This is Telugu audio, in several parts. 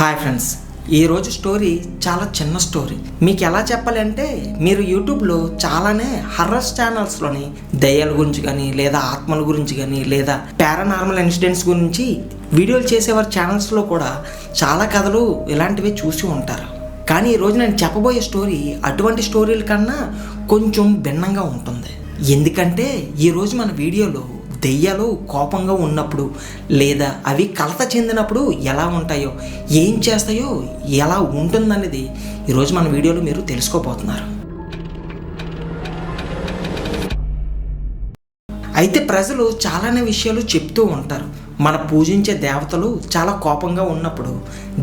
హాయ్ ఫ్రెండ్స్ ఈరోజు స్టోరీ చాలా చిన్న స్టోరీ మీకు ఎలా చెప్పాలంటే మీరు యూట్యూబ్లో చాలానే హర్రస్ ఛానల్స్లోని దయ్యాల గురించి కానీ లేదా ఆత్మల గురించి కానీ లేదా పారానార్మల్ ఇన్సిడెంట్స్ గురించి వీడియోలు చేసేవారి ఛానల్స్లో కూడా చాలా కథలు ఇలాంటివి చూసి ఉంటారు. కానీ ఈరోజు నేను చెప్పబోయే స్టోరీ అటువంటి స్టోరీల కన్నా కొంచెం భిన్నంగా ఉంటుంది. ఎందుకంటే ఈరోజు మన వీడియోలో దెయ్యాలు కోపంగా ఉన్నప్పుడు లేదా అవి కలత చెందినప్పుడు ఎలా ఉంటాయో ఏం చేస్తాయో ఎలా ఉంటుందనేది ఈరోజు మన వీడియోలో మీరు తెలుసుకోబోతున్నారు. అయితే ప్రజలు చాలానే విషయాలు చెప్తూ ఉంటారు. మన పూజించే దేవతలు చాలా కోపంగా ఉన్నప్పుడు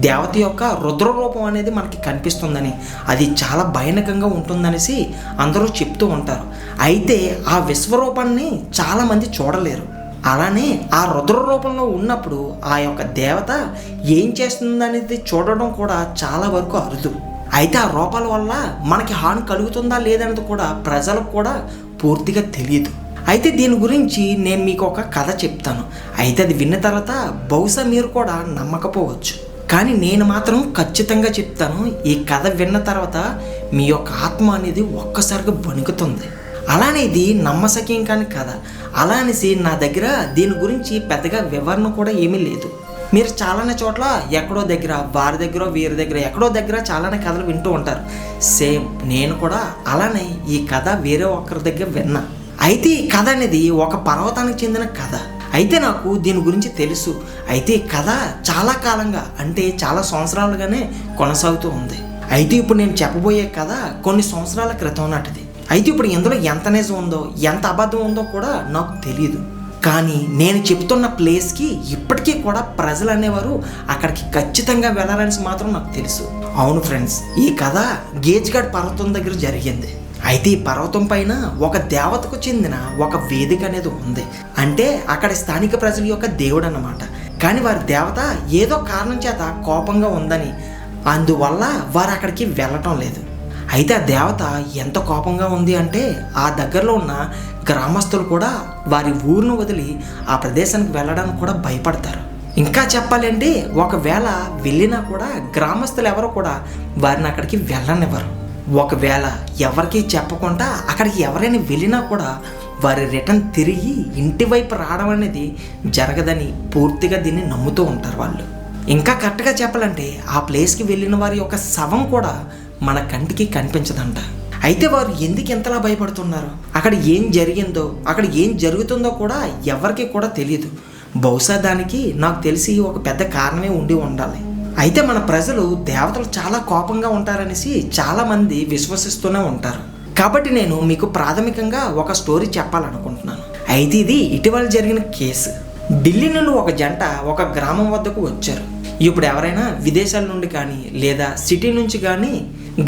దేవత యొక్క రుద్ర రూపం అనేది మనకి కనిపిస్తుందని అది చాలా భయానకంగా ఉంటుందనేసి అందరూ చెప్తూ ఉంటారు. అయితే ఆ విశ్వరూపాన్ని చాలామంది చూడలేరు. అలానే ఆ రుద్ర రూపంలో ఉన్నప్పుడు ఆ యొక్క దేవత ఏం చేస్తుందనేది చూడడం కూడా చాలా వరకు అరుదు. అయితే ఆ రూపాల వల్ల మనకి హాని కలుగుతుందా లేదనేది కూడా ప్రజలకు కూడా పూర్తిగా తెలియదు. అయితే దీని గురించి నేను మీకు ఒక కథ చెప్తాను. అయితే అది విన్న తర్వాత బహుశా మీరు కూడా నమ్మకపోవచ్చు. కానీ నేను మాత్రం ఖచ్చితంగా చెప్తాను ఈ కథ విన్న తర్వాత మీ యొక్క ఆత్మ అనేది ఒక్కసారిగా బణుకుతుంది అలానే ఇది నమ్మసక్యం కాని కథ. అలా అనేసి నా దగ్గర దీని గురించి పెద్దగా వివరణ కూడా ఏమీ లేదు. మీరు చాలానే చోట్ల ఎక్కడో దగ్గర వారి దగ్గర వీరి దగ్గర ఎక్కడో దగ్గర చాలానే కథలు వింటూ ఉంటారు. సేమ్ నేను కూడా అలానే ఈ కథ వేరే ఒకరి దగ్గర విన్నా. అయితే ఈ కథ అనేది ఒక పర్వతానికి చెందిన కథ. అయితే నాకు దీని గురించి తెలుసు. అయితే ఈ కథ చాలా కాలంగా అంటే చాలా సంవత్సరాలుగానే కొనసాగుతూ ఉంది. అయితే ఇప్పుడు నేను చెప్పబోయే కథ కొన్ని సంవత్సరాల క్రితం నాటిది. అయితే ఇప్పుడు ఇందులో ఎంత నిజం ఉందో ఎంత అబద్ధం ఉందో కూడా నాకు తెలియదు కానీ నేను చెప్తున్న ప్లేస్కి ఇప్పటికీ కూడా ప్రజలు అనేవారు అక్కడికి ఖచ్చితంగా వెళ్ళాలని మాత్రం నాకు తెలుసు. అవును ఫ్రెండ్స్ ఈ కథ గేజ్గఢ్ పర్వతం దగ్గర జరిగింది. అయితే ఈ పర్వతం పైన ఒక దేవతకు చెందిన ఒక వేదిక అనేది ఉంది. అంటే అక్కడ స్థానిక ప్రజల యొక్క దేవుడు అన్నమాట కానీ వారి దేవత ఏదో కారణం చేత కోపంగా ఉందని అందువల్ల వారు అక్కడికి వెళ్ళటం లేదు. అయితే ఆ దేవత ఎంత కోపంగా ఉంది అంటే ఆ దగ్గరలో ఉన్న గ్రామస్తులు కూడా వారి ఊరును వదిలి ఆ ప్రదేశానికి వెళ్ళడానికి కూడా భయపడతారు. ఇంకా చెప్పాలంటే ఒకవేళ వెళ్ళినా కూడా గ్రామస్తులు ఎవరు కూడా వారిని అక్కడికి వెళ్ళనివ్వరు. ఒకవేళ ఎవరికి చెప్పకుండా అక్కడికి ఎవరైనా వెళ్ళినా కూడా వారి రిటర్న్ తిరిగి ఇంటి వైపు రావడం అనేది జరగదని పూర్తిగా దీన్ని నమ్ముతూ ఉంటారు వాళ్ళు. ఇంకా కరెక్ట్గా చెప్పాలంటే ఆ ప్లేస్కి వెళ్ళిన వారి యొక్క శవం కూడా మన కంటికి కనిపించదంట. అయితే వారు ఎందుకు ఎంతలా భయపడుతున్నారు? అక్కడ ఏం జరిగిందో అక్కడ ఏం జరుగుతుందో కూడా ఎవరికి కూడా తెలియదు బహుశా దానికి నాకు తెలిసి ఒక పెద్ద కారణమే ఉండి ఉండాలి. అయితే మన ప్రజలు దేవతలు చాలా కోపంగా ఉంటారనేసి చాలామంది విశ్వసిస్తూనే ఉంటారు. కాబట్టి నేను మీకు ప్రాథమికంగా ఒక స్టోరీ చెప్పాలనుకుంటున్నాను. అయితే ఇది ఇటీవల జరిగిన కేసు. ఢిల్లీ నుండి ఒక జంట ఒక గ్రామం వద్దకు వచ్చారు. ఇప్పుడు ఎవరైనా విదేశాల నుండి కానీ లేదా సిటీ నుంచి కానీ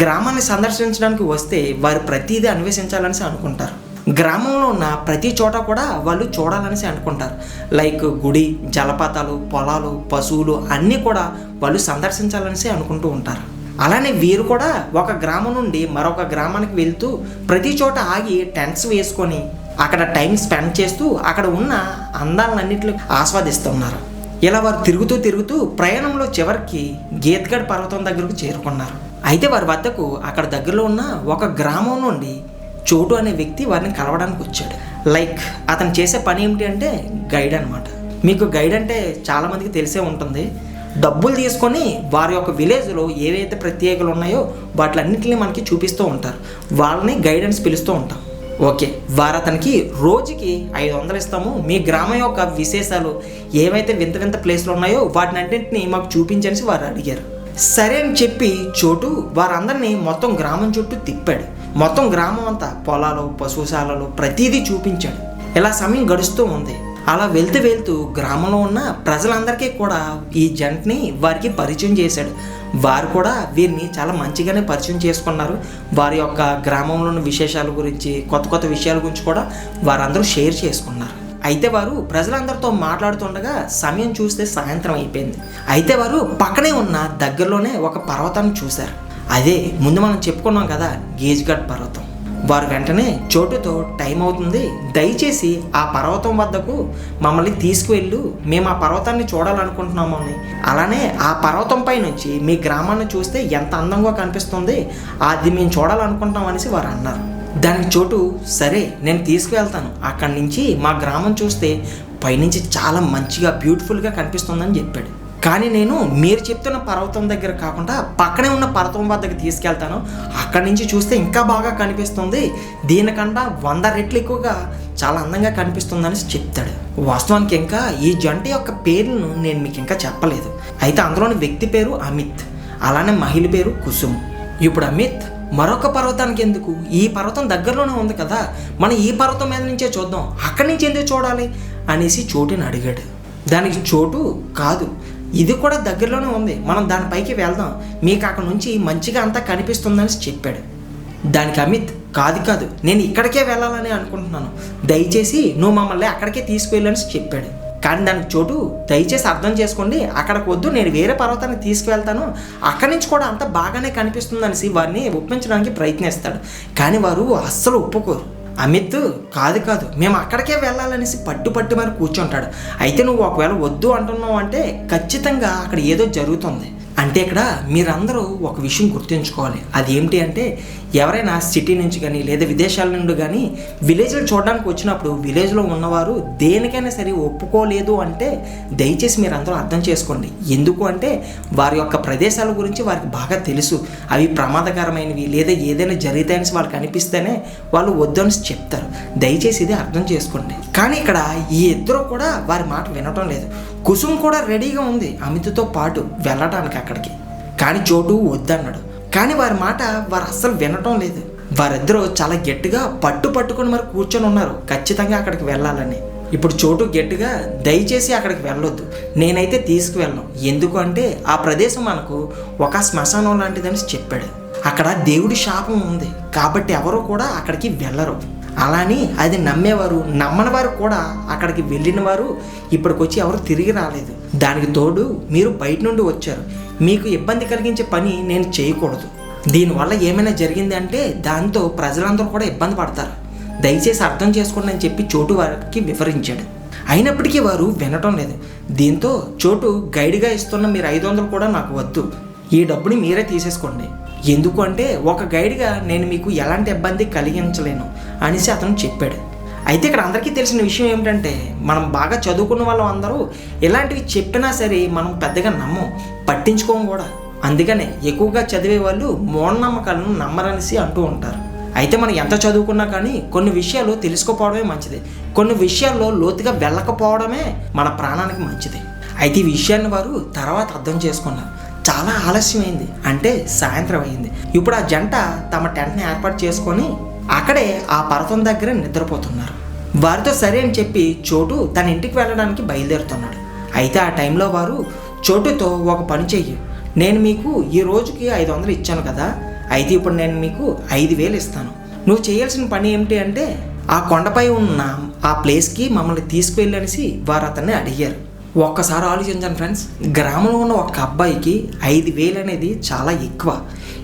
గ్రామాన్ని సందర్శించడానికి వస్తే వారు ప్రతిదీ అన్వేషించాలని అనుకుంటారు. గ్రామంలో ఉన్న ప్రతి చోట కూడా వాళ్ళు చూడాలనేసి అనుకుంటారు. లైక్ గుడి జలపాతాలు పొలాలు పశువులు అన్నీ కూడా వాళ్ళు సందర్శించాలనేసి అనుకుంటూ ఉంటారు. అలానే వీరు కూడా ఒక గ్రామం నుండి మరొక గ్రామానికి వెళ్తూ ప్రతి చోట ఆగి టెంట్స్ వేసుకొని అక్కడ టైం స్పెండ్ చేస్తూ అక్కడ ఉన్న అందాలన్నింటిని ఆస్వాదిస్తున్నారు ఇలా వారు తిరుగుతూ తిరుగుతూ ప్రయాణంలో చివరికి గీత్గఢ్ పర్వతం దగ్గరకు చేరుకున్నారు. అయితే వారి వద్దకు అక్కడ దగ్గరలో ఉన్న ఒక గ్రామం నుండి చోటు అనే వ్యక్తి వారిని కలవడానికి వచ్చాడు. లైక్ అతను చేసే పని ఏమిటి అంటే గైడ్ అనమాట మీకు గైడ్ అంటే చాలామందికి తెలిసే ఉంటుంది. డబ్బులు తీసుకొని వారి యొక్క విలేజ్లో ఏవైతే ప్రత్యేకలు ఉన్నాయో వాటిలన్నింటినీ మనకి చూపిస్తూ ఉంటారు. వాళ్ళని గైడెన్స్ పిలుస్తూ ఉంటాం. ఓకే వారు అతనికి రోజుకి ఐదు వందలు ఇస్తాము. మీ గ్రామం యొక్క విశేషాలు ఏవైతే వింత వింత ప్లేస్లు ఉన్నాయో వాటినన్నింటినీ మాకు చూపించని వారు అడిగారు. సరే అని చెప్పి చోటు వారందరినీ మొత్తం గ్రామం చుట్టూ తిప్పాడు. మొత్తం గ్రామం అంతా పొలాలు పశుశాలలు ప్రతిదీ చూపించాడు. ఇలా సమయం గడుస్తూ ఉంది. అలా వెళ్తూ వెళ్తూ గ్రామంలో ఉన్న ప్రజలందరికీ కూడా ఈ జంటని వారికి పరిచయం చేశాడు. వారు కూడా వీరిని చాలా మంచిగానే పరిచయం చేసుకున్నారు. వారి యొక్క గ్రామంలో ఉన్న విశేషాల గురించి కొత్త కొత్త విషయాల గురించి కూడా వారందరూ షేర్ చేసుకున్నారు. అయితే వారు ప్రజలందరితో మాట్లాడుతుండగా సమయం చూస్తే సాయంత్రం అయిపోయింది. అయితే వారు పక్కనే ఉన్న దగ్గరలోనే ఒక పర్వతాన్ని చూశారు. అదే ముందు మనం చెప్పుకున్నాం కదా గేజ్గఢ్ పర్వతం. వారు వెంటనే చోటుతో టైం అవుతుంది. దయచేసి ఆ పర్వతం వద్దకు మమ్మల్ని తీసుకువెళ్ళు. మేము ఆ పర్వతాన్ని చూడాలనుకుంటున్నాము అని అలానే ఆ పర్వతం పై నుంచి మీ గ్రామాన్ని చూస్తే ఎంత అందంగా కనిపిస్తుంది అది మేము చూడాలనుకుంటున్నాం అనేసి వారు అన్నారు. దానికి చోటు సరే నేను తీసుకువెళ్తాను. అక్కడి నుంచి మా గ్రామం చూస్తే పైనుంచి చాలా మంచిగా బ్యూటిఫుల్గా కనిపిస్తుందని చెప్పాడు. కానీ నేను మీరు చెప్తున్న పర్వతం దగ్గర కాకుండా పక్కనే ఉన్న పర్వతం వద్దకు తీసుకెళ్తాను. అక్కడి నుంచి చూస్తే ఇంకా బాగా కనిపిస్తుంది. దీనికన్నా వంద రెట్లు ఎక్కువగా చాలా అందంగా కనిపిస్తుందని చెప్తాడు. వాస్తవానికి ఇంకా ఈ జంట యొక్క పేరును నేను మీకు ఇంకా చెప్పలేదు. అయితే అందులోని వ్యక్తి పేరు అమిత్ అలానే మహిళ పేరు కుసుమ్. ఇప్పుడు అమిత్ మరొక పర్వతానికి ఎందుకు? ఈ పర్వతం దగ్గరలోనే ఉంది కదా. మనం ఈ పర్వతం మీద నుంచే చూద్దాం. అక్కడి నుంచి ఎందుకు చూడాలి? అనేసి చోటుని అడిగాడు. దానికి చోటు కాదు. ఇది కూడా దగ్గరలోనే ఉంది. మనం దానిపైకి వెళ్దాం. మీకు అక్కడ నుంచి మంచిగా అంతా కనిపిస్తుందని చెప్పాడు. దానికి అమిత్ కాదు కాదు నేను ఇక్కడికే వెళ్ళాలని అనుకుంటున్నాను. దయచేసి నువ్వు మమ్మల్ని అక్కడికే తీసుకువెళ్ళని చెప్పాడు. కానీ దానికి చోటు దయచేసి అర్థం చేసుకోండి. అక్కడికి వద్దు నేను వేరే పర్వతాన్ని తీసుకువెళ్తాను. అక్కడి నుంచి కూడా అంత బాగానే కనిపిస్తుందనేసి వారిని ఒప్పించడానికి ప్రయత్నిస్తాడు. కానీ వారు అస్సలు ఒప్పుకోరు. అమిత్ కాదు కాదు. మేము అక్కడికే వెళ్ళాలనేసి పట్టు పట్టు మరి కూర్చుంటాడు. అయితే నువ్వు ఒకవేళ వద్దు అంటున్నావు అంటే ఖచ్చితంగా అక్కడ ఏదో జరుగుతుంది. అంటే ఇక్కడ మీరందరూ ఒక విషయం గుర్తుంచుకోవాలి. అది ఏమిటి అంటే ఎవరైనా సిటీ నుంచి కానీ లేదా విదేశాల నుండి కానీ విలేజ్లో చూడడానికి వచ్చినప్పుడు విలేజ్లో ఉన్నవారు దేనికైనా సరే ఒప్పుకోలేదు అంటే దయచేసి మీరు అందరూ అర్థం చేసుకోండి. ఎందుకు అంటే వారి యొక్క ప్రదేశాల గురించి వారికి బాగా తెలుసు. అవి ప్రమాదకరమైనవి లేదా ఏదైనా జరిగితే వాళ్ళకి అనిపిస్తేనే వాళ్ళు వద్దని చెప్తారు. దయచేసి ఇది అర్థం చేసుకోండి. కానీ ఇక్కడ ఈ ఇద్దరు కూడా వారి మాట వినటం లేదు. కుసుమ్ కూడా రెడీగా ఉంది అమితతో పాటు వెళ్ళటానికి అక్కడికి. కానీ చోటు వద్దన్నాడు. కానీ వారి మాట వారు అస్సలు వినటం లేదు. వారిద్దరూ చాలా గట్టిగా పట్టు పట్టుకొని మరి కూర్చొని ఉన్నారు ఖచ్చితంగా అక్కడికి వెళ్ళాలని. ఇప్పుడు చోటు గట్టిగా దయచేసి అక్కడికి వెళ్ళొద్దు. నేనైతే తీసుకువెళ్ళను. ఎందుకు అంటే ఆ ప్రదేశం మనకు ఒక శ్మశానం లాంటిదని చెప్పాడు. అక్కడ దేవుడి శాపం ఉంది. కాబట్టి ఎవరు కూడా అక్కడికి వెళ్ళరు. అలాని అది నమ్మేవారు నమ్మని వారు కూడా అక్కడికి వెళ్ళిన వారు ఇప్పటికొచ్చి ఎవరు తిరిగి రాలేదు. దానికి తోడు మీరు బయట నుండి వచ్చారు. మీకు ఇబ్బంది కలిగించే పని నేను చేయకూడదు. దీనివల్ల ఏమైనా జరిగింది అంటే దాంతో ప్రజలందరూ కూడా ఇబ్బంది పడతారు. దయచేసి అర్థం చేసుకోండి అని చెప్పి చోటు వారికి వివరించాడు. అయినప్పటికీ వారు వినటం లేదు. దీంతో చోటు గైడ్గా ఇస్తున్న మీరు ఐదు వందలు కూడా నాకు వద్దు. ఈ డబ్బుని మీరే తీసేసుకోండి. ఎందుకు అంటే ఒక గైడ్గా నేను మీకు ఎలాంటి ఇబ్బంది కలిగించలేను అనేసి అతను చెప్పాడు. అయితే ఇక్కడ అందరికీ తెలిసిన విషయం ఏమిటంటే మనం బాగా చదువుకున్న వాళ్ళం అందరూ ఇలాంటివి చెప్పినా సరే మనం పెద్దగా నమ్మం పట్టించుకోం కూడా. అందుకనే ఎక్కువగా చదివే వాళ్ళు మూఢనమ్మకాలను నమ్మరనేసి అంటూ ఉంటారు. అయితే మనం ఎంత చదువుకున్నా కానీ కొన్ని విషయాలు తెలుసుకోపోవడమే మంచిది. కొన్ని విషయాల్లో లోతుగా వెళ్ళకపోవడమే మన ప్రాణానికి మంచిది. అయితే ఈ విషయాన్ని వారు తర్వాత అర్థం చేసుకున్నారు. చాలా ఆలస్యమైంది. అంటే సాయంత్రం అయింది. ఇప్పుడు ఆ జంట తమ టెంట్ని ఏర్పాటు చేసుకొని అక్కడే ఆ పర్వతం దగ్గర నిద్రపోతున్నారు. వారితో సరే అని చెప్పి చోటు తన ఇంటికి వెళ్ళడానికి బయలుదేరుతున్నాడు. అయితే ఆ టైంలో వారు చోటుతో ఒక పని చెయ్యి. నేను మీకు ఈ రోజుకి ఐదు వందలు ఇచ్చాను కదా. అయితే ఇప్పుడు నేను మీకు ఐదు వేలు ఇస్తాను. నువ్వు చేయాల్సిన పని ఏమిటి అంటే ఆ కొండపై ఉన్న ఆ ప్లేస్కి మమ్మల్ని తీసుకువెళ్ళనేసి వారు అతన్ని అడిగారు. ఒక్కసారి ఆలోచించండి ఫ్రెండ్స్ గ్రామంలో ఉన్న ఒక అబ్బాయికి ఐదు వేలు అనేది చాలా ఎక్కువ.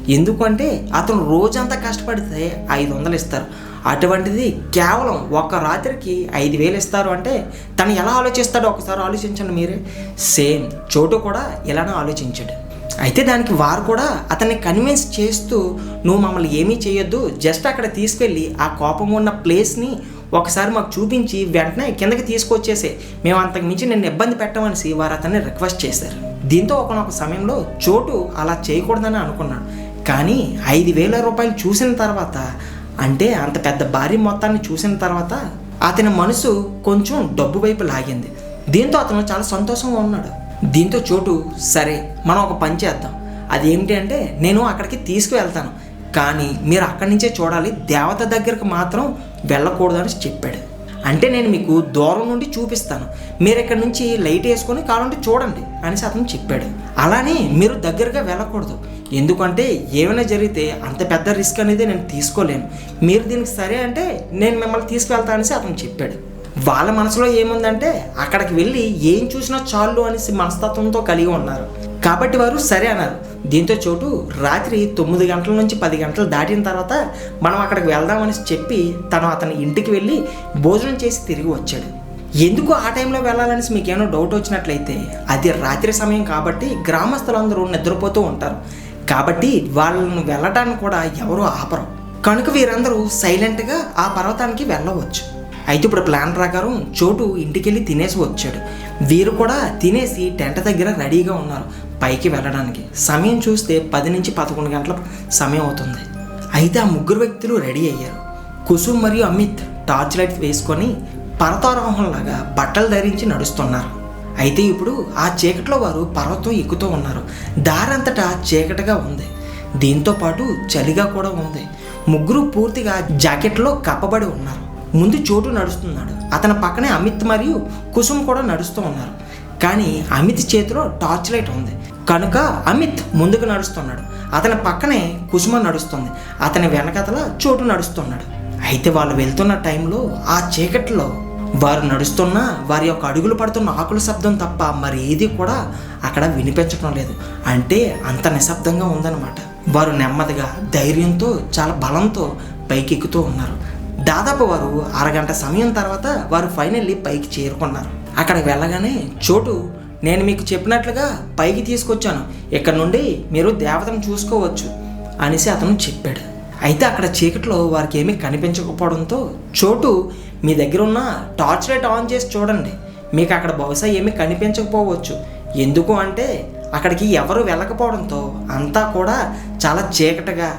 ఎందుకంటే అతను రోజంతా కష్టపడితే ఐదు వందలు ఇస్తారు. అటువంటిది కేవలం ఒక రాత్రికి ఐదు వేలు ఇస్తారు అంటే తను ఎలా ఆలోచిస్తాడో ఒకసారి ఆలోచించండి మీరే. సేమ్ చోటు కూడా ఇలానే ఆలోచించాడు. అయితే దానికి వారు కూడా అతన్ని కన్విన్స్ చేస్తూ నువ్వు మమ్మల్ని ఏమీ చేయొద్దు జస్ట్ అక్కడ తీసుకెళ్ళి ఆ కోపం ఉన్న ప్లేస్ని ఒకసారి మాకు చూపించి వెంటనే కిందకి తీసుకొచ్చేసే. మేము అంతకు మించి నిన్ను ఇబ్బంది పెట్టమనేసి వారు అతన్ని రిక్వెస్ట్ చేశారు. దీంతో ఒకనొక సమయంలో చోటు అలా చేయకూడదని అనుకున్నాడు కానీ ఐదు వేల రూపాయలు చూసిన తర్వాత అంటే అంత పెద్ద భారీ మొత్తాన్ని చూసిన తర్వాత అతని మనసు కొంచెం డబ్బు వైపు లాగింది. దీంతో అతను చాలా సంతోషంగా ఉన్నాడు. దీంతో చోటు సరే మనం ఒక పని చేద్దాం. అది ఏమిటి అంటే నేను అక్కడికి తీసుకువెళ్తాను. కానీ మీరు అక్కడి నుంచే చూడాలి. దేవత దగ్గరకు మాత్రం వెళ్ళకూడదని చెప్పాడు. అంటే నేను మీకు దూరం నుండి చూపిస్తాను. మీరు ఇక్కడ నుంచి లైట్ వేసుకొని కావాలంటే చూడండి అనేసి అతను చెప్పాడు. అలానే మీరు దగ్గరగా వెళ్ళకూడదు. ఎందుకంటే ఏమైనా జరిగితే అంత పెద్ద రిస్క్ అనేది నేను తీసుకోలేను. మీరు దీనికి సరే అంటే నేను మిమ్మల్ని తీసుకువెళ్తానని అనేసి అతను చెప్పాడు. వాళ్ళ మనసులో ఏముందంటే అక్కడికి వెళ్ళి ఏం చూసినా చాలు అనేసి మనస్తత్వంతో కలిగి ఉన్నారు. కాబట్టి వారు సరే అన్నారు. దీంతో చోటు రాత్రి తొమ్మిది గంటల నుంచి పది గంటలు దాటిన తర్వాత మనం అక్కడికి వెళ్దామని చెప్పి తను అతని ఇంటికి వెళ్ళి భోజనం చేసి తిరిగి వచ్చాడు. ఎందుకు ఆ టైంలో వెళ్ళాలనేసి మీకు ఏమైనా డౌట్ వచ్చినట్లయితే అది రాత్రి సమయం కాబట్టి గ్రామస్తులందరూ నిద్రపోతూ ఉంటారు. కాబట్టి వాళ్ళను వెళ్ళటానికి కూడా ఎవరూ ఆపరు. కనుక వీరందరూ సైలెంట్గా ఆ పర్వతానికి వెళ్ళవచ్చు. అయితే ఇప్పుడు ప్లాన్ ప్రకారం చోటు ఇంటికి వెళ్ళి తినేసి వచ్చాడు. వీరు కూడా తినేసి టెంట్ దగ్గర రెడీగా ఉన్నారు. పైకి వెళ్ళడానికి. సమయం చూస్తే పది నుంచి పదకొండు గంటల సమయం అవుతుంది. అయితే ఆ ముగ్గురు వ్యక్తులు రెడీ అయ్యారు. కుసుమ్ మరియు అమిత్ టార్చ్ లైట్ వేసుకొని పర్వతారోహంలాగా బట్టలు ధరించి నడుస్తున్నారు. అయితే ఇప్పుడు ఆ చీకట్లో వారు పర్వతం ఎక్కుతూ ఉన్నారు. దారంతటా చీకటిగా ఉంది. దీంతో పాటు చలిగా కూడా ఉంది. ముగ్గురు పూర్తిగా జాకెట్లో కప్పబడి ఉన్నారు. ముందు చోటు నడుస్తున్నాడు. అతని పక్కనే అమిత్ మరియు కుసుమ్ కూడా నడుస్తూ ఉన్నారు. కానీ అమిత్ చేతిలో టార్చ్ లైట్ ఉంది. కనుక అమిత్ ముందుకు నడుస్తున్నాడు. అతని పక్కనే కుసుమ నడుస్తుంది. అతని వెనకతల చోటు నడుస్తున్నాడు. అయితే వాళ్ళు వెళ్తున్న టైంలో ఆ చీకట్లో వారు నడుస్తున్న వారి యొక్క అడుగులు పడుతున్న ఆకుల శబ్దం తప్ప మరి ఏది కూడా అక్కడ వినిపించడం లేదు. అంటే అంత నిశ్శబ్దంగా ఉందన్నమాట. వారు నెమ్మదిగా ధైర్యంతో చాలా బలంతో పైకెక్కుతూ ఉన్నారు. దాదాపు వారు అరగంట సమయం తర్వాత వారు ఫైనల్లీ పైకి చేరుకున్నారు. అక్కడికి వెళ్ళగానే చోటు నేను మీకు చెప్పినట్లుగా పైకి తీసుకొచ్చాను. ఇక్కడ నుండి మీరు దేవతను చూసుకోవచ్చు అనేసి అతను చెప్పాడు. అయితే అక్కడ చీకట్లో వారికి ఏమీ కనిపించకపోవడంతో చోటు మీ దగ్గర ఉన్న టార్చ్ లైట్ ఆన్ చేసి చూడండి. మీకు అక్కడ బహుశా ఏమీ కనిపించకపోవచ్చు. ఎందుకు అంటే అక్కడికి ఎవరు వెళ్ళకపోవడంతో అంతా కూడా చాలా చీకటిగా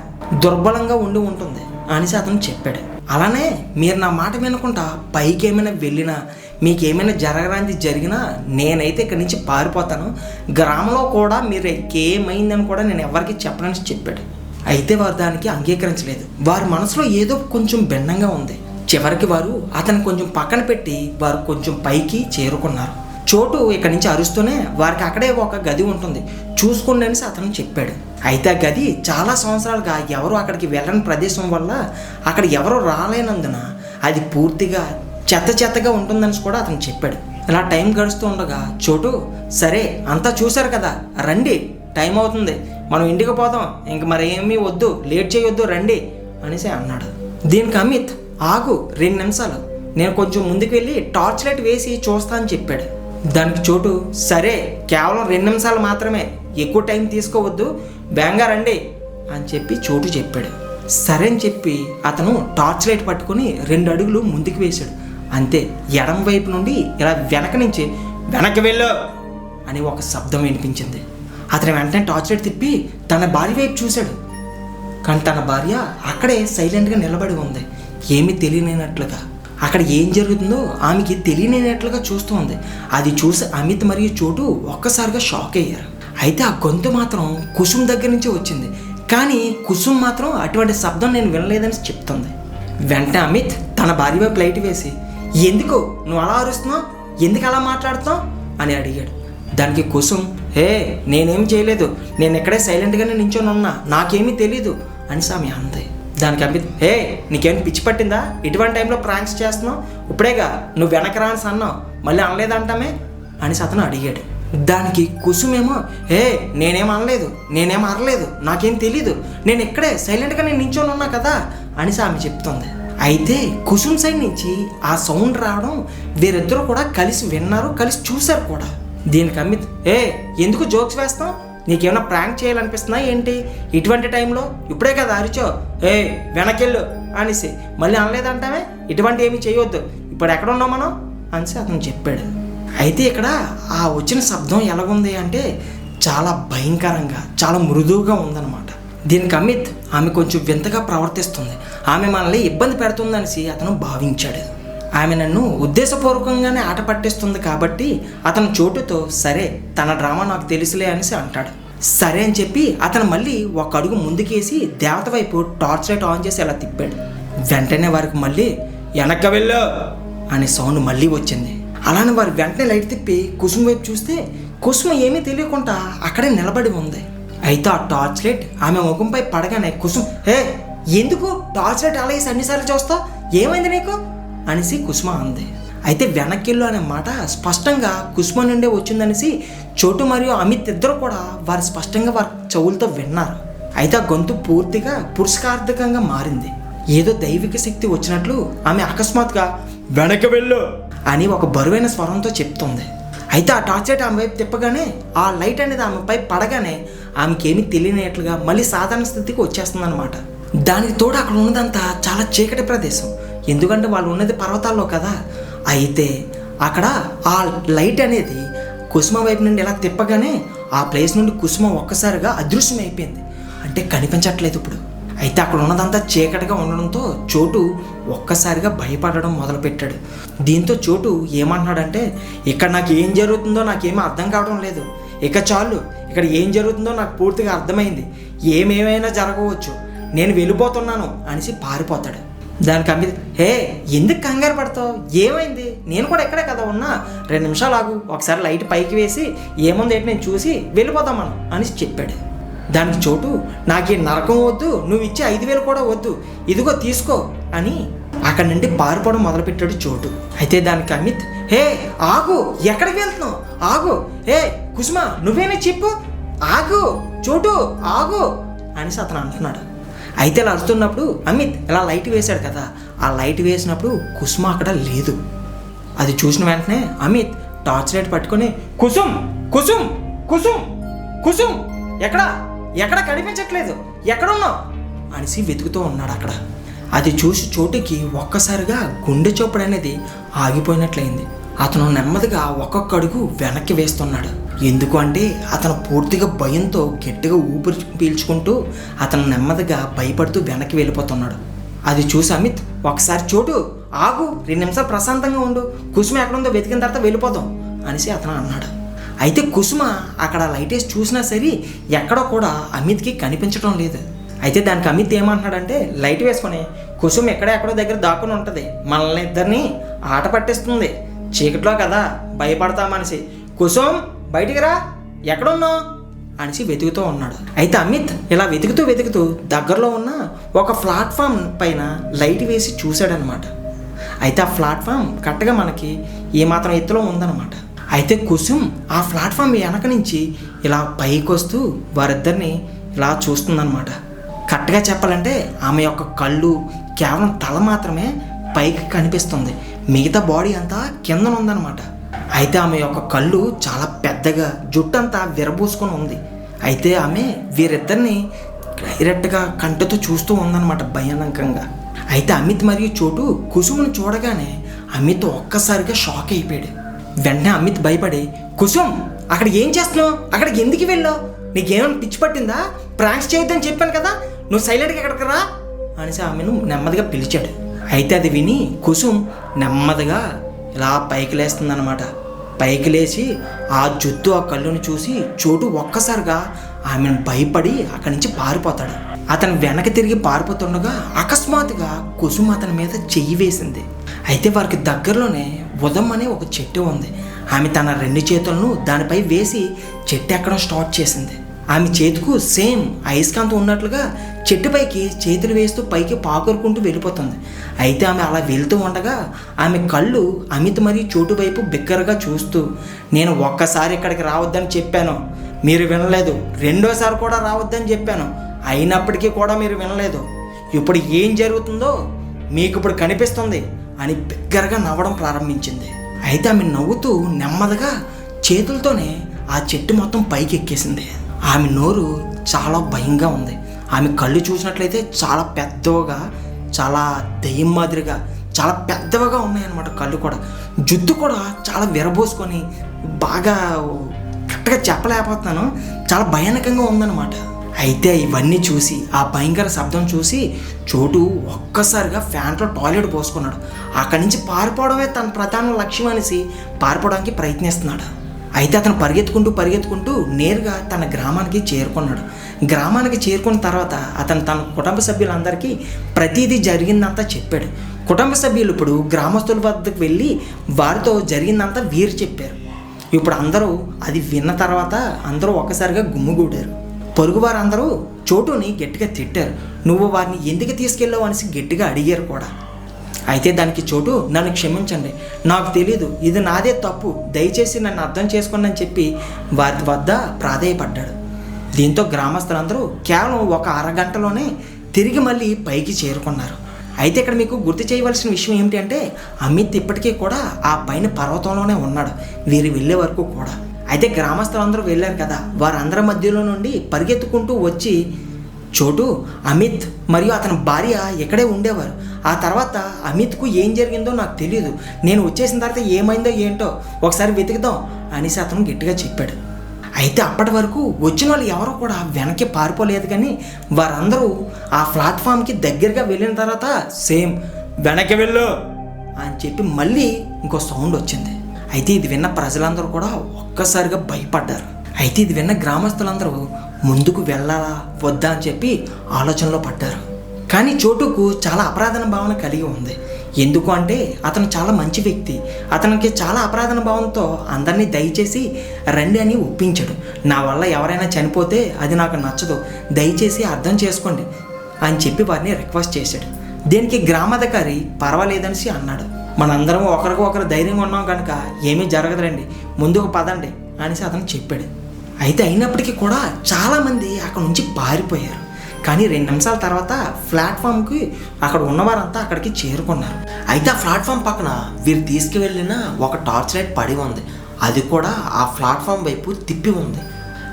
దుర్బలంగా ఉండి ఉంటుంది అనేసి అతను చెప్పాడు. అలానే మీరు నా మాట వినకుండా పైకి ఏమైనా వెళ్ళినా మీకు ఏమైనా జరగరాంది జరిగినా నేనైతే ఇక్కడి నుంచి పారిపోతాను. గ్రామంలో కూడా మీరు ఏమైందని కూడా నేను ఎవరికి చెప్పనని చెప్పాడు. అయితే వారు దానికి అంగీకరించలేదు. వారి మనసులో ఏదో కొంచెం భిన్నంగా ఉంది. చివరికి వారు అతను కొంచెం పక్కన పెట్టి వారు కొంచెం పైకి చేరుకున్నారు. చోటు ఇక్కడి నుంచి అరుస్తూనే వారికి అక్కడే ఒక గది ఉంటుంది. చూసుకోండి అనేసి అతను చెప్పాడు. అయితే ఆ గది చాలా సంవత్సరాలుగా ఎవరు అక్కడికి వెళ్ళని ప్రదేశం వల్ల అక్కడ ఎవరు రాలేనందున అది పూర్తిగా చెత్త చెత్తగా ఉంటుందని కూడా అతను చెప్పాడు. ఇలా టైం గడుస్తూ ఉండగా చోటు సరే అంతా చూశారు కదా రండి టైం అవుతుంది మనం ఇంటికి పోదాం ఇంక మరి ఏమీ వద్దు లేట్ చేయొద్దు రండి అనేసి అన్నాడు. దీనికి అమిత్ ఆగు రెండు నిమిషాలు నేను కొంచెం ముందుకు వెళ్ళి టార్చ్ లైట్ వేసి చూస్తా అని చెప్పాడు. దానికి చోటు సరే కేవలం రెండు నిమిషాలు మాత్రమే ఎక్కువ టైం తీసుకోవద్దు వేగంగా రండి అని చెప్పి చోటు చెప్పాడు. సరే అని చెప్పి అతను టార్చ్ లైట్ పట్టుకొని రెండు అడుగులు ముందుకు వేశాడు. అంతే ఎడం వైపు నుండి ఇలా వెనక నుంచి వెనక్కి వెళ్ళు అని ఒక శబ్దం వినిపించింది. అతను వెంటనే టార్చ్ లైట్ తిప్పి తన భార్య వైపు చూశాడు. కానీ తన భార్య అక్కడే సైలెంట్గా నిలబడి ఉంది. ఏమీ తెలియనట్లుగా అక్కడ ఏం జరుగుతుందో ఆమెకి తెలియనట్లుగా చూస్తూ ఉంది. అది చూసి అమిత్ మరియు చోటు ఒక్కసారిగా షాక్ అయ్యారు. అయితే ఆ గొంతు మాత్రం కుసుమ్ దగ్గర నుంచి వచ్చింది. కానీ కుసుమ్ మాత్రం అటువంటి శబ్దం నేను వినలేదని చెప్తుంది. వెంటనే అమిత్ తన భార్య వైపు లైట్ వేసి ఎందుకు? నువ్వు అలా అరుస్తున్నావు? ఎందుకు అలా మాట్లాడుతున్నావు? అని అడిగాడు. దానికి కుసుమ్ హే నేనేం చేయలేదు. నేను ఇక్కడే సైలెంట్గానే నించొని ఉన్నా. నాకేమీ తెలీదు. అని స్వామి అంది. దానికి అమిత్ హే నీకేం పిచ్చి పట్టిందా? ఇటువంటి టైంలో ప్రాంక్స్ చేస్తున్నావు? ఇప్పుడేగా నువ్వు వెనక అని అన్నావు మళ్ళీ అనలేదంటామే? అనేసి అతను అడిగాడు. దానికి కుసుమేమో హే నేనేం అనలేదు. నేనేం అనలేదు నాకేం తెలీదు. నేను ఇక్కడే సైలెంట్గా నేను నించొని ఉన్నా కదా? అని ఆమె చెప్తుంది. అయితే కుసుమ్ సైడ్ నుంచి ఆ సౌండ్ రావడం వీరిద్దరూ కూడా కలిసి విన్నారు కలిసి చూశారు కూడా. దీనికి అమిత్ ఏ ఎందుకు జోక్స్ వేస్తాం? నీకేమైనా ప్రాంక్ చేయాలనిపిస్తుందా ఏంటి? ఇటువంటి టైంలో ఇప్పుడే కదా అరిచో ఏ వెనకెళ్ళు అనేసి. మళ్ళీ అనలేదంటామే ఇటువంటి ఏమీ చేయొద్దు. ఇప్పుడు ఎక్కడ ఉన్నాం మనం? అనేసి అతను చెప్పాడు. అయితే ఇక్కడ ఆ వచ్చిన శబ్దం ఎలాగుంది అంటే చాలా భయంకరంగా చాలా మృదువుగా ఉందన్నమాట. దీనికి అమిత్ ఆమె కొంచెం వింతగా ప్రవర్తిస్తుంది. ఆమె మనల్ని ఇబ్బంది పెడుతుందనేసి అతను భావించాడు. ఆమె నన్ను ఉద్దేశపూర్వకంగానే ఆట పట్టిస్తుంది కాబట్టి అతను చోటుతో సరే తన డ్రామా నాకు తెలుసులే అనేసి అంటాడు. సరే అని చెప్పి అతను మళ్ళీ ఒక అడుగు ముందుకేసి దేవత వైపు టార్చ్ లైట్ ఆన్ చేసి అలా తిప్పాడు. వెంటనే వారికి మళ్ళీ వెనక్క వెళ్ళు అనే సౌండ్ మళ్ళీ వచ్చింది. అలానే వారు వెంటనే లైట్ తిప్పి కుసుమ వైపు చూస్తే కుసుమ ఏమీ తెలియకుండా అక్కడే నిలబడి ఉంది. అయితే ఆ టార్చ్ లైట్ ఆమె ముఖంపై పడగానే కుసుమ్ హే ఎందుకు టార్చ్ లైట్ అలా వేసి అన్నిసార్లు చూస్తావు ఏమైంది నీకు? అనేసి కుసుమ అంది. అయితే వెనక్కిళ్ళు అనే మాట స్పష్టంగా కుసుమ నుండే వచ్చిందనేసి చోటు మరియు అమిత్ ఇద్దరు కూడా వారు స్పష్టంగా వారి చెవులతో విన్నారు. అయితే ఆ గొంతు పూర్తిగా పురుషకార్థకంగా మారింది. ఏదో దైవిక శక్తి వచ్చినట్లు ఆమె అకస్మాత్తుగా వెనక్కి వెళ్ళు! అని ఒక బరువైన స్వరంతో చెప్తుంది. అయితే ఆ టార్చ్ లైట్ ఆమె వైపు తిప్పగానే ఆ లైట్ అనేది ఆమెపై పడగానే ఆమెకేమీ తెలియనట్లుగా మళ్ళీ సాధారణ స్థితికి వచ్చేస్తుందన్నమాట. దానికి తోడు అక్కడ ఉన్నదంతా చాలా చీకటి ప్రదేశం. ఎందుకంటే వాళ్ళు ఉన్నది పర్వతాల్లో కదా. అయితే అక్కడ ఆ లైట్ అనేది కుసుమ వైపు నుండి ఇలా తిప్పగానే ఆ ప్లేస్ నుండి కుసుమ ఒక్కసారిగా అదృశ్యం అయిపోయింది అంటే కనిపించట్లేదు ఇప్పుడు. అయితే అక్కడ ఉన్నదంతా చీకటిగా ఉండడంతో చోటు ఒక్కసారిగా భయపడడం మొదలుపెట్టాడు. దీంతో చోటు ఏమంటున్నాడంటే ఇక్కడ నాకు ఏం జరుగుతుందో నాకేమీ అర్థం కావడం లేదు. ఇక చాలు. ఇక్కడ ఏం జరుగుతుందో నాకు పూర్తిగా అర్థమైంది. ఏమేమైనా జరగవచ్చు. నేను వెళ్ళిపోతున్నాను అనేసి పారిపోతాడు. దానికి అమ్మి హే ఎందుకు కంగారు పడతావు? ఏమైంది? నేను కూడా ఎక్కడే కదా ఉన్నా. రెండు నిమిషాలు ఆగు. ఒకసారి లైట్ పైకి వేసి ఏముంది ఏంటి నేను చూసి వెళ్ళిపోతాం మనం అనేసి చెప్పాడు. దానికి చోటు నాకు ఈ నరకం వద్దు. నువ్వు ఇచ్చే ఐదు వేలు కూడా వద్దు. ఇదిగో తీసుకో అని అక్కడి నుండి పారిపోవడం మొదలుపెట్టాడు చోటు. అయితే దానికి అమిత్ హే ఆగు. ఎక్కడికి వెళ్తున్నావు? ఆగు. హే కుసుమ నువ్వేనే చెప్పు. ఆగు. చోటు ఆగు. అనేసి అతను అంటున్నాడు. అయితే ఇలా అరుస్తున్నప్పుడు అమిత్ ఇలా లైట్ వేశాడు కదా ఆ లైట్ వేసినప్పుడు కుసుమ అక్కడ లేదు. అది చూసిన వెంటనే అమిత్ టార్చ్ లైట్ పట్టుకొని కుసుమ్ కుసుమ్ కుసుమ్ కుసుమ్ ఎక్కడ ఎక్కడ కనిపించట్లేదు ఎక్కడున్నావు? అనేసి వెతుకుతూ ఉన్నాడు అక్కడ. అది చూసి చోటుకి ఒక్కసారిగా గుండె చొప్పుడు అనేది ఆగిపోయినట్లయింది. అతను నెమ్మదిగా ఒక్కొక్క అడుగు వెనక్కి వేస్తున్నాడు. ఎందుకు అంటే అతను పూర్తిగా భయంతో గట్టిగా ఊపిరి పీల్చుకుంటూ అతను నెమ్మదిగా భయపడుతూ వెనక్కి వెళ్ళిపోతున్నాడు. అది చూసి అమిత్ ఒకసారి చోటు ఆగు రెండు నిమిషాలు ప్రశాంతంగా ఉండు కుసుమ ఎక్కడుందో వెతికిన తర్వాత వెళ్ళిపోదాం అనేసి అతను అన్నాడు. అయితే కుసుమ అక్కడ లైట్ వేసి చూసినా సరే ఎక్కడో కూడా అమిత్కి కనిపించడం లేదు. అయితే దానికి అమిత్ ఏమంటున్నాడంటే లైట్ వేసుకొని కుసుమ ఎక్కడ ఎక్కడో దగ్గర దాక్కుని ఉంటుంది. మనల్ని ఇద్దరిని ఆట పట్టిస్తుంది. చీకట్లో కదా భయపడతామనేసి. కుసుమ్ బయటికి రా ఎక్కడున్నావు? అనేసి వెతుకుతూ ఉన్నాడు. అయితే అమిత్ ఇలా వెతుకుతూ వెతుకుతూ దగ్గరలో ఉన్న ఒక ప్లాట్ఫామ్ పైన లైట్ వేసి చూశాడనమాట అయితే ఆ ప్లాట్ఫామ్ కరెక్ట్గా మనకి ఏమాత్రం ఎత్తులో ఉందన్నమాట. అయితే కుసుమ్ ఆ ప్లాట్ఫామ్ వెనక నుంచి ఇలా పైకి వస్తూ వారిద్దరిని ఇలా చూస్తుందన్నమాట. కరెక్ట్గా చెప్పాలంటే ఆమె యొక్క కళ్ళు కేవలం తల మాత్రమే పైకి కనిపిస్తుంది. మిగతా బాడీ అంతా కిందన ఉందన్నమాట. అయితే ఆమె యొక్క కళ్ళు చాలా పెద్దగా జుట్టు అంతా విరబూసుకొని ఉంది. అయితే ఆమె వీరిద్దరిని డైరెక్ట్గా కంటతో చూస్తూ ఉందన్నమాట భయానకంగా అయితే అమిత్ మరియు చోటు కుసుమును చూడగానే అమిత్ ఒక్కసారిగా షాక్ అయిపోయాడు. వెంటనే అమిత్ భయపడి కుసుమ్ అక్కడ ఏం చేస్తున్నావు? అక్కడికి ఎందుకు వెళ్ళావు? నీకేమైనా పిచ్చి పట్టిందా? ప్రాంక్స్ చేయొద్దని చెప్పాను కదా నువ్వు సైలెంట్గా ఎక్కడికి రా అనేసి ఆమెను నెమ్మదిగా పిలిచాడు. అయితే అది విని కుసుమ్ నెమ్మదిగా ఇలా పైకి లేస్తుందన్నమాట పైకి లేచి ఆ జుత్తు ఆ కళ్ళుని చూసి చోటు ఒక్కసారిగా ఆమెను భయపడి అక్కడి నుంచి పారిపోతాడు. అతను వెనక తిరిగి పారిపోతుండగా అకస్మాత్తుగా కుసుమ అతని మీద చెయ్యి వేసింది. అయితే వారికి దగ్గరలోనే ఉదం అనే ఒక చెట్టు ఉంది. ఆమె తన రెండు చేతులను దానిపై వేసి చెట్టు ఎక్కడం స్టార్ట్ చేసింది. ఆమె చేతికు సేమ్ అయస్కాంతం ఉన్నట్లుగా చెట్టుపైకి చేతులు వేస్తూ పైకి పాకొరుకుంటూ వెళ్ళిపోతుంది. అయితే ఆమె అలా వెళ్తూ ఉండగా ఆమె కళ్ళు అమిత్ మరియు చోటు వైపు బిగ్గరగా చూస్తూ నేను ఒక్కసారి ఇక్కడికి రావద్దని చెప్పాను. మీరు వినలేదు. రెండోసారి కూడా రావద్దని చెప్పాను. అయినప్పటికీ కూడా మీరు వినలేదు. ఇప్పుడు ఏం జరుగుతుందో మీకు ఇప్పుడు కనిపిస్తుంది అని బిగ్గరగా నవ్వడం ప్రారంభించింది. అయితే ఆమె నవ్వుతూ నెమ్మదిగా చేతులతోనే ఆ చెట్టు మొత్తం పైకి ఎక్కేసింది. ఆమె నోరు చాలా భయంగా ఉంది. ఆమె కళ్ళు చూసినట్లయితే చాలా పెద్దవిగా చాలా దెయ్యం మాదిరిగా చాలా పెద్దవిగా ఉన్నాయన్నమాట కళ్ళు కూడా. జుత్తు కూడా చాలా విరబోసుకొని బాగా కరెక్ట్గా చెప్పలేకపోతున్నాను. చాలా భయానకంగా ఉందన్నమాట. అయితే ఇవన్నీ చూసి ఆ భయంకర శబ్దం చూసి చోటు ఒక్కసారిగా ఫ్యాంట్లో టాయిలెట్ పోసుకున్నాడు. అక్కడి నుంచి పారిపోవడమే తన ప్రధాన లక్ష్యం అనేసి పారిపోవడానికి ప్రయత్నిస్తున్నాడు. అయితే అతను పరిగెత్తుకుంటూ పరిగెత్తుకుంటూ నేరుగా తన గ్రామానికి చేరుకున్నాడు. గ్రామానికి చేరుకున్న తర్వాత అతను తన కుటుంబ సభ్యులందరికీ ప్రతిదీ జరిగిందంతా చెప్పాడు. కుటుంబ సభ్యులు ఇప్పుడు గ్రామస్తుల వద్దకు వెళ్ళి వారితో జరిగిందంతా వీరు చెప్పారు. ఇప్పుడు అందరూ అది విన్న తర్వాత అందరూ ఒక్కసారిగా గుమ్ముగూడారు. పొరుగువారందరూ చోటుని గట్టిగా తిట్టారు. నువ్వు వారిని ఎందుకు తీసుకెళ్ళావు? అనేసి గట్టిగా అడిగారు కూడా. అయితే దానికి చోటు నన్ను క్షమించండి. నాకు తెలీదు ఇది నాదే తప్పు. దయచేసి నన్ను అర్థం చేసుకోండి అని చెప్పి వారి వద్ద ప్రాధేయపడ్డాడు. దీంతో గ్రామస్తులందరూ కేవలం ఒక అరగంటలోనే తిరిగి మళ్ళీ పైకి చేరుకున్నారు. అయితే ఇక్కడ మీకు గుర్తు చేయవలసిన విషయం ఏమిటి అంటే అమిత్ ఇప్పటికీ కూడా ఆ పైన పర్వతంలోనే ఉన్నాడు. వీరు వెళ్ళే వరకు కూడా. అయితే గ్రామస్తులందరూ వెళ్ళారు కదా వారందరి మధ్యలో నుండి పరిగెత్తుకుంటూ వచ్చి చోటు అమిత్ మరియు అతని భార్య ఇక్కడే ఉండేవారు. ఆ తర్వాత అమిత్కు ఏం జరిగిందో నాకు తెలియదు నేను వచ్చేసిన తర్వాత ఏమైందో ఏంటో ఒకసారి వెతుకుదాం అనేసి అతను గట్టిగా చెప్పాడు. అయితే అప్పటి వరకు వచ్చిన వాళ్ళు ఎవరు కూడా వెనక్కి పారిపోలేదు కానీ వారందరూ ఆ ప్లాట్ఫామ్కి దగ్గరగా వెళ్ళిన తర్వాత సేమ్ వెనక్కి వెళ్ళు అని చెప్పి మళ్ళీ ఇంకో సౌండ్ వచ్చింది. అయితే ఇది విన్న ప్రజలందరూ కూడా ఒక్కసారిగా భయపడ్డారు. అయితే ఇది విన్న గ్రామస్తులందరూ ముందుకు వెళ్ళాలా వద్దా అని చెప్పి ఆలోచనలో పడ్డారు. కానీ చోటుకు చాలా అపరాధన భావన కలిగి ఉంది. ఎందుకు అంటే అతను చాలా మంచి వ్యక్తి. అతనికి చాలా అపరాధన భావంతో అందరినీ దయచేసి రండి అని ఒప్పించాడు. నా వల్ల ఎవరైనా చనిపోతే అది నాకు నచ్చదు. దయచేసి అర్థం చేసుకోండి అని చెప్పి వారిని రిక్వెస్ట్ చేశాడు. దీనికి గ్రామాధికారి పర్వాలేదనేసి అన్నాడు. మనందరం ఒకరికి ఒకరు ధైర్యంగా ఉన్నాం కనుక ఏమీ జరగదురండి ముందుకు పదండి అనేసి అతను చెప్పాడు. అయితే అయినప్పటికీ కూడా చాలామంది అక్కడ నుంచి పారిపోయారు. కానీ రెండు నిమిషాల తర్వాత ప్లాట్ఫామ్కి అక్కడ ఉన్నవారంతా అక్కడికి చేరుకున్నారు. అయితే ఆ ప్లాట్ఫామ్ పక్కన వీరు తీసుకువెళ్ళిన ఒక టార్చ్ లైట్ పడి ఉంది. అది కూడా ఆ ప్లాట్ఫామ్ వైపు తిప్పి ఉంది.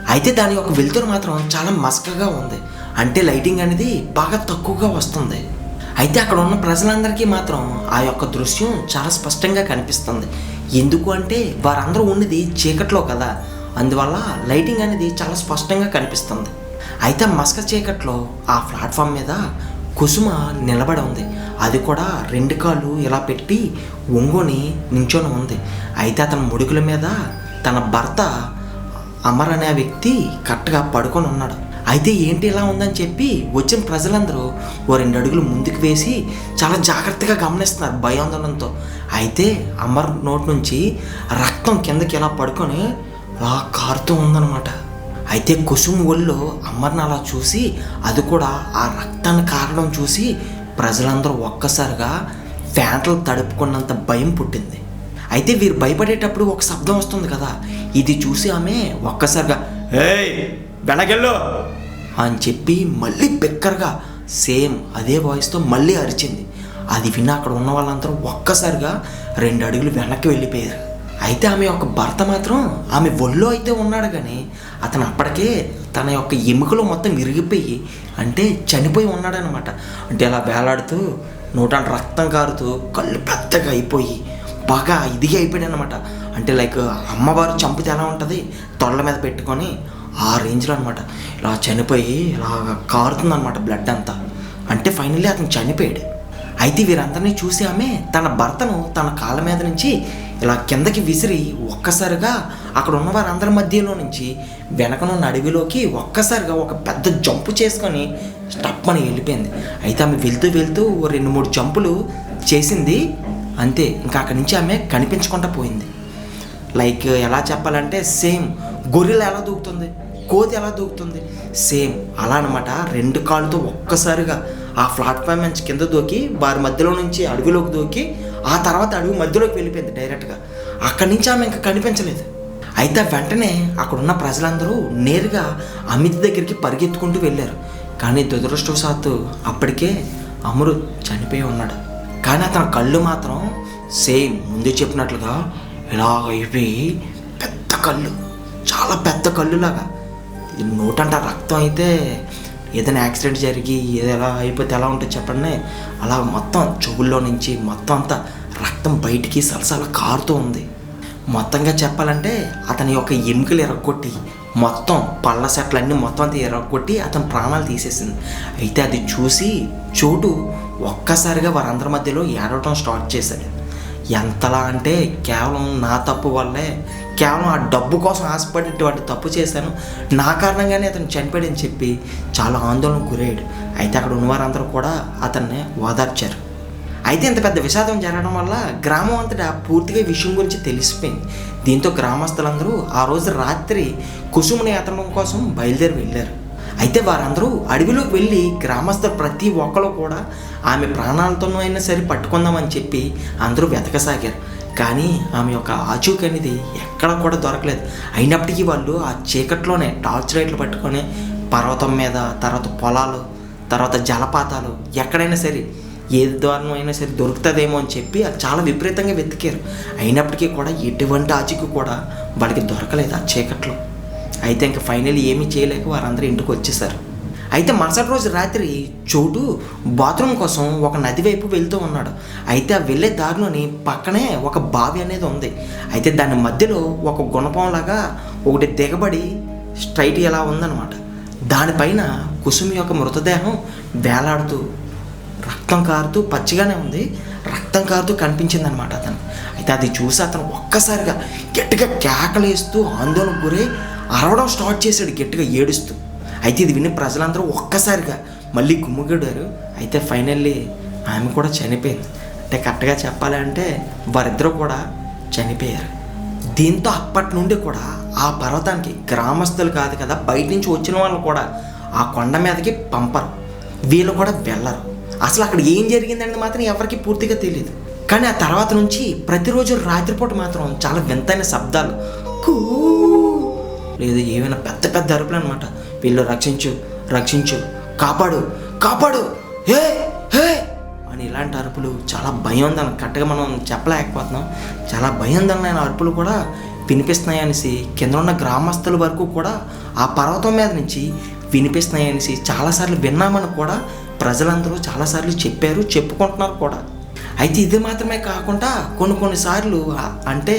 అయితే దాని యొక్క వెలుతురు మాత్రం చాలా మసకగా ఉంది. అంటే లైటింగ్ అనేది బాగా తక్కువగా వస్తుంది. అయితే అక్కడ ఉన్న ప్రజలందరికీ మాత్రం ఆ యొక్క దృశ్యం చాలా స్పష్టంగా కనిపిస్తుంది. ఎందుకు అంటే వారందరూ ఉన్నది చీకట్లో కదా. అందువల్ల లైటింగ్ అనేది చాలా స్పష్టంగా కనిపిస్తుంది. అయితే మస్క చీకట్లో ఆ ప్లాట్ఫామ్ మీద కుసుమ నిలబడి ఉంది. అది కూడా రెండు కాళ్ళు ఇలా పెట్టి ఒంగోని నించొని ఉంది. అయితే అతని ముడుకుల మీద తన భర్త అమర్ అనే వ్యక్తి కరెక్ట్గా పడుకొని ఉన్నాడు. అయితే ఏంటి ఇలా ఉందని చెప్పి వచ్చిన ప్రజలందరూ ఓ రెండు అడుగులు ముందుకు వేసి చాలా జాగ్రత్తగా గమనిస్తున్నారు భయాందోళనతో. అయితే అమర్ నోటి నుంచి రక్తం కిందకి ఇలా పడుకొని అలా కారుతూ ఉందన్నమాట. అయితే కుసుమ్ ఒళ్ళు అమ్మర్ని అలా చూసి అది కూడా ఆ రక్తాన్ని కారడం చూసి ప్రజలందరూ ఒక్కసారిగా ఫ్యాంట్లు తడుపుకున్నంత భయం పుట్టింది. అయితే వీరు భయపడేటప్పుడు ఒక శబ్దం వస్తుంది కదా ఇది చూసి ఆమె ఒక్కసారిగా ఏయ్ వెనకెళ్ళు! అని చెప్పి మళ్ళీ బిక్కరగా సేమ్ అదే వాయిస్తో మళ్ళీ అరిచింది. అది విన్న అక్కడ ఉన్న వాళ్ళందరూ ఒక్కసారిగా రెండు అడుగులు వెనక్కి వెళ్ళిపోయారు. అయితే ఆమె యొక్క భర్త మాత్రం ఆమె ఒళ్ళో అయితే ఉన్నాడు కానీ అతను అప్పటికే తన యొక్క ఎముకలు మొత్తం విరిగిపోయి అంటే చనిపోయి ఉన్నాడనమాట అంటే అలా వేలాడుతూ నూటాన్ని రక్తం కారుతూ కళ్ళు పెద్దగా అయిపోయి బాగా ఇదిగా అయిపోయాడు అనమాట అంటే లైక్ అమ్మవారు చంపితే ఎలా ఉంటుంది? తొళ్ళ మీద పెట్టుకొని ఆ రేంజ్లో అనమాట ఇలా చనిపోయి ఇలా కారుతుందనమాట బ్లడ్ అంతా. అంటే ఫైనల్లీ అతను చనిపోయాడు. అయితే వీరందరినీ చూసి ఆమె తన భర్తను తన కాళ్ళ మీద నుంచి ఇలా కిందకి విసిరి ఒక్కసారిగా అక్కడ ఉన్న వారందరి మధ్యలో నుంచి వెనకనున్న అడవిలోకి ఒక్కసారిగా ఒక పెద్ద జంపు చేసుకొని స్టప్ అని వెళ్ళిపోయింది. అయితే ఆమె వెళ్తూ వెళ్తూ ఓ రెండు మూడు జంపులు చేసింది. అంతే ఇంకా అక్కడి నుంచి ఆమె కనిపించకుండా పోయింది. లైక్ ఎలా చెప్పాలంటే సేమ్ గొర్రెలు ఎలా దూకుతుంది కోతి ఎలా దూకుతుంది సేమ్ అలా అనమాట రెండు కాళ్ళతో ఒక్కసారిగా ఆ ప్లాట్ఫామ్ నుంచి కింద దూకి వారి మధ్యలో నుంచి అడవిలోకి దూకి ఆ తర్వాత అడవి మధ్యలోకి వెళ్ళిపోయింది డైరెక్ట్గా అక్కడి నుంచి ఆమె ఇంకా కనిపించలేదు. అయితే వెంటనే అక్కడున్న ప్రజలందరూ నేరుగా అమిత్ దగ్గరికి పరిగెత్తుకుంటూ వెళ్ళారు. కానీ దురదృష్టవశాత్తు అప్పటికే అమరు చనిపోయి ఉన్నాడు. కానీ అతని కళ్ళు మాత్రం సేమ్ ముందు చెప్పినట్లుగా ఇలా అయిపోయి పెద్ద కళ్ళు చాలా పెద్ద కళ్ళులాగా. నోటంట రక్తం అయితే ఏదైనా యాక్సిడెంట్ జరిగి ఎలా అయిపోతే ఎలా ఉంటుంది చెప్పండి. అలా మొత్తం చెవుల్లో నుంచి మొత్తం అంతా రక్తం బయటికి సలసల కారుతూ ఉంది. మొత్తంగా చెప్పాలంటే అతని యొక్క ఎముకలు ఎరగొట్టి మొత్తం పళ్ళ సెట్లన్నీ మొత్తం అంతా ఎరగొట్టి అతని ప్రాణాలు తీసేసింది. అయితే అది చూసి చోటు ఒక్కసారిగా వారందరి మధ్యలో ఏడవటం స్టార్ట్ చేశాడు. ఎంతలా అంటే కేవలం నా తప్పు వల్లే కేవలం ఆ డబ్బు కోసం ఆశపడేటువంటి తప్పు చేశాను. నా కారణంగానే అతను చనిపోయాడని చెప్పి చాలా ఆందోళన గురయ్యాడు. అయితే అక్కడ ఉన్న వారందరూ కూడా అతన్ని ఓదార్చారు. అయితే ఇంత పెద్ద విషాదం జరగడం వల్ల గ్రామం అంతటా పూర్తిగా విషయం గురించి తెలిసిపోయింది. దీంతో గ్రామస్తులందరూ ఆ రోజు రాత్రి కుసుముని ఎత్తడం కోసం బయలుదేరి వెళ్ళారు. అయితే వారందరూ అడవిలోకి వెళ్ళి గ్రామస్తులు ప్రతి ఒక్కరు కూడా ఆమె ప్రాణాలతోనూ అయినా సరే పట్టుకుందామని చెప్పి అందరూ వెతకసాగారు. కానీ ఆమె యొక్క ఆచూకీ అనేది ఎక్కడ కూడా దొరకలేదు. అయినప్పటికీ వాళ్ళు ఆ చీకట్లోనే టార్చ్ లైట్లు పట్టుకొని పర్వతం మీద తర్వాత పొలాలు తర్వాత జలపాతాలు ఎక్కడైనా సరే ఏది ద్వారం అయినా సరే దొరుకుతుందేమో అని చెప్పి అది చాలా విపరీతంగా వెతికారు. అయినప్పటికీ కూడా ఎటువంటి ఆచూకీ కూడా వాళ్ళకి దొరకలేదు ఆ చీకట్లో. అయితే ఇంకా ఫైనల్ ఏమీ చేయలేక వారందరూ ఇంటికి వచ్చేసారు. అయితే మరుసటి రోజు రాత్రి చోటు బాత్రూమ్ కోసం ఒక నది వైపు వెళ్తూ ఉన్నాడు. అయితే ఆ వెళ్ళే దారిలోని పక్కనే ఒక బావి అనేది ఉంది. అయితే దాని మధ్యలో ఒక గుణపంలాగా ఒకటి దిగబడి స్ట్రైట్ ఎలా ఉందన్నమాట. దానిపైన కుసుమి యొక్క మృతదేహం వేలాడుతూ రక్తం కారుతూ పచ్చిగానే ఉంది. రక్తం కారుతూ కనిపించింది అనమాట అతను. అయితే అది చూసి అతను ఒక్కసారిగా గట్టిగా కేకలేస్తూ ఆందోళనకు గురై అరవడం స్టార్ట్ చేశాడు. గట్టిగా ఏడుస్తూ. అయితే ఇది విని ప్రజలందరూ ఒక్కసారిగా మళ్ళీ గుమ్మగిడారు. అయితే ఫైనల్లీ ఆమె కూడా చనిపోయింది. అంటే కరెక్ట్గా చెప్పాలంటే వారిద్దరూ కూడా చనిపోయారు. దీంతో అప్పటి నుండి కూడా ఆ పర్వతానికి గ్రామస్తులు కాదు కదా బయట నుంచి వచ్చిన వాళ్ళు కూడా ఆ కొండ మీదకి పంపరు. వీళ్ళు కూడా వెళ్ళరు. అసలు అక్కడ ఏం జరిగిందని మాత్రం ఎవరికి పూర్తిగా తెలియదు కానీ ఆ తర్వాత నుంచి ప్రతిరోజు రాత్రిపూట మాత్రం చాలా వింతైన శబ్దాలు. కూ. లేదు ఏమైనా పెద్ద పెద్ద అరుపులు అనమాట వీళ్ళు రక్షించు రక్షించు కాపాడు కాపాడు. హే హే అని ఇలాంటి అరుపులు చాలా భయందన కరెక్ట్గా మనం చెప్పలేకపోతున్నాం. చాలా భయందనమైన అరుపులు కూడా వినిపిస్తున్నాయి అనేసి కింద ఉన్న గ్రామస్తుల వరకు కూడా ఆ పర్వతం మీద నుంచి వినిపిస్తున్నాయి అనేసి చాలాసార్లు విన్నామని కూడా ప్రజలందరూ చాలాసార్లు చెప్పారు చెప్పుకుంటున్నారు కూడా. అయితే ఇది మాత్రమే కాకుండా కొన్ని కొన్నిసార్లు అంటే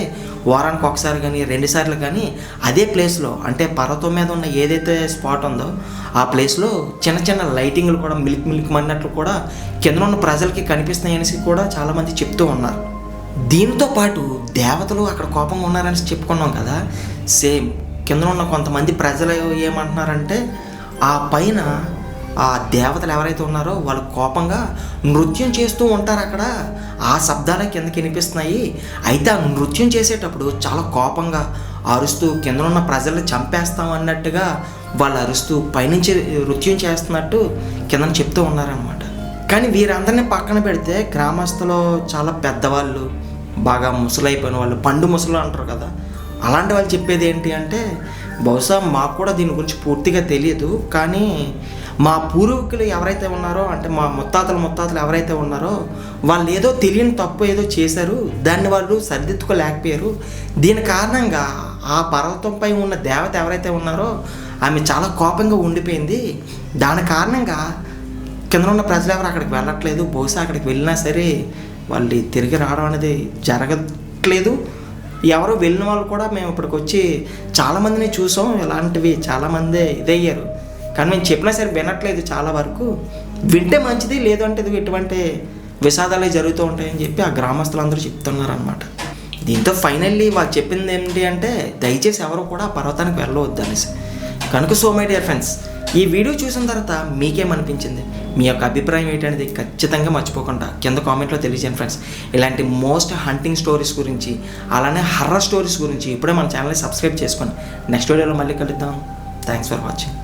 వారానికి ఒకసారి కానీ రెండు సార్లు కానీ అదే ప్లేస్లో అంటే పర్వతం మీద ఉన్న ఏదైతే స్పాట్ ఉందో ఆ ప్లేస్లో చిన్న చిన్న లైటింగ్లు కూడా మిల్క్ మిల్క్ మన్నట్లు కూడా కింద ఉన్న ప్రజలకి కనిపిస్తున్నాయి అనేసి కూడా చాలామంది చెప్తూ ఉన్నారు. దీంతో పాటు దేవతలు అక్కడ కోపంగా ఉన్నారని చెప్పుకున్నాం కదా సేమ్ కింద ఉన్న కొంతమంది ప్రజలు ఏమంటున్నారంటే ఆ పైన ఆ దేవతలు ఎవరైతే ఉన్నారో వాళ్ళు కోపంగా నృత్యం చేస్తూ ఉంటారు అక్కడ. ఆ శబ్దాలే కిందకి వినిపిస్తున్నాయి. అయితే ఆ నృత్యం చేసేటప్పుడు చాలా కోపంగా అరుస్తూ కింద ఉన్న ప్రజల్ని చంపేస్తాం అన్నట్టుగా వాళ్ళు అరుస్తూ పైనుంచి నృత్యం చేస్తున్నట్టు కింద చెప్తూ ఉన్నారనమాట కానీ వీరందరినీ పక్కన పెడితే గ్రామస్తులు చాలా పెద్దవాళ్ళు బాగా ముసలైపోయిన వాళ్ళు పండు ముసలు అంటారు కదా. అలాంటి వాళ్ళు చెప్పేది ఏంటి అంటే బహుశా మాకు కూడా దీని గురించి పూర్తిగా తెలియదు. కానీ మా పూర్వీకులు ఎవరైతే ఉన్నారో అంటే మా ముత్తాతలు ముత్తాతలు ఎవరైతే ఉన్నారో వాళ్ళు ఏదో తెలియని తప్పు ఏదో చేశారు దాన్ని వాళ్ళు సరిదిద్దుకోలేకపోయారు. దీని కారణంగా ఆ పర్వతంపై ఉన్న దేవత ఎవరైతే ఉన్నారో ఆమె చాలా కోపంగా ఉండిపోయింది. దాని కారణంగా కింద ఉన్న ప్రజలు ఎవరు అక్కడికి వెళ్ళట్లేదు. బహుశా అక్కడికి వెళ్ళినా సరే వాళ్ళు తిరిగి రావడం అనేది జరగట్లేదు. ఎవరో వెళ్ళిన వాళ్ళు కూడా మేము ఇప్పటికి వచ్చి చాలామందిని చూసాం. ఇలాంటివి చాలామంది ఇదయ్యారు. కానీ మేము చెప్పినా సరే వినట్లేదు చాలా వరకు. వింటే మంచిది లేదంటే ఇది ఎటువంటి విషాదాలే జరుగుతూ ఉంటాయని చెప్పి ఆ గ్రామస్తులందరూ చెప్తున్నారు అనమాట దీంతో ఫైనల్లీ వాళ్ళు చెప్పింది ఏంటి అంటే దయచేసి ఎవరు కూడా ఆ పర్వతానికి వెళ్ళవద్దు అనేసి. కనుక సో మై డియర్ ఫ్రెండ్స్ ఈ వీడియో చూసిన తర్వాత మీకేమనిపించింది? మీ యొక్క అభిప్రాయం ఏంటనేది ఖచ్చితంగా మర్చిపోకుండా కింద కామెంట్లో తెలియజేయండి ఫ్రెండ్స్. ఇలాంటి మోస్ట్ హంటింగ్ స్టోరీస్ గురించి అలానే హర్రర్ స్టోరీస్ గురించి ఇప్పుడే మన ఛానల్ని సబ్స్క్రైబ్ చేసుకోండి. నెక్స్ట్ వీడియోలో మళ్ళీ కలుద్దాం. Thanks for watching.